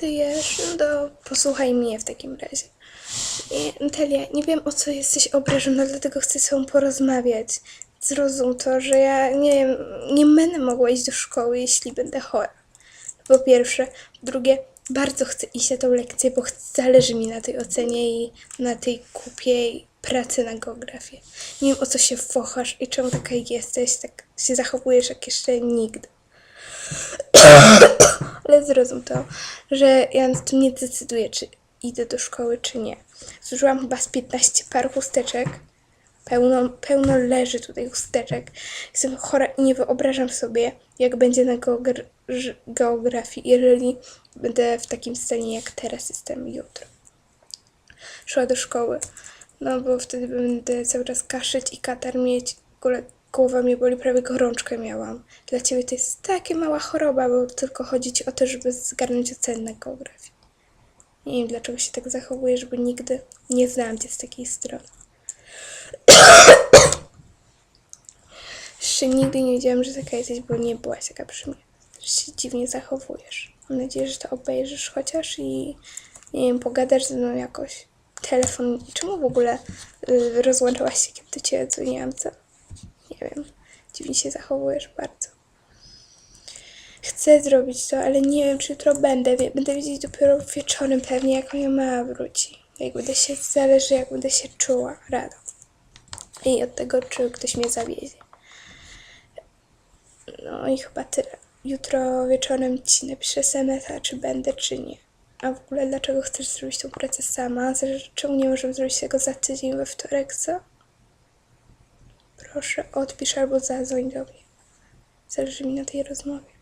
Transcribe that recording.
Ty jesz? No to posłuchaj mnie w takim razie. I, Natalia, nie wiem o co jesteś obrażona, dlatego chcę z tobą porozmawiać. Zrozum to, że ja nie wiem, nie będę mogła iść do szkoły, jeśli będę chora. Po pierwsze. Drugie, bardzo chcę iść na tą lekcję, bo zależy mi na tej ocenie i na tej kupiej pracy na geografię. Nie wiem o co się fochasz i czemu taka jesteś, tak się zachowujesz jak jeszcze nigdy. Ale zrozum to, że ja nad tym nie decyduję, czy idę do szkoły, czy nie. Zużyłam chyba z 15 par chusteczek. Pełno, pełno leży tutaj chusteczek. Jestem chora i nie wyobrażam sobie, jak będzie na geogra- geografii, jeżeli będę w takim stanie, jak teraz jestem jutro. Szła do szkoły, no bo wtedy będę cały czas kaszyć i katar mieć. W ogóle głowa mnie boli, prawie gorączkę miałam. Dla ciebie to jest takie mała choroba, bo tylko chodzi ci o to, żeby zgarnąć ocenę na geografii. Nie wiem, dlaczego się tak zachowujesz, bo nigdy nie znałam cię z takiej strony. Jeszcze nigdy nie wiedziałam, że taka jesteś, bo nie byłaś taka przy mnie. Też się dziwnie zachowujesz. Mam nadzieję, że to obejrzysz chociaż i nie wiem, pogadasz ze mną jakoś. Telefon. Czemu w ogóle y, rozłączyłaś się, kiedy ciebie dzwoniłam, co? Nie wiem. Dziwnie się zachowujesz bardzo. Chcę zrobić to, ale nie wiem, czy jutro będę. Będę wiedzieć dopiero wieczorem pewnie, jak moja mama wróci. Jak będę się, zależy jak będę się czuła rano. I od tego, czy ktoś mnie zawiezie. No i chyba tyle. Jutro wieczorem ci napiszę SMS-a, czy będę, czy nie. A w ogóle dlaczego chcesz zrobić tą pracę sama? Czemu nie możemy zrobić tego za tydzień we wtorek, co? Proszę, odpisz albo zadzwoń do mnie. Zależy mi na tej rozmowie.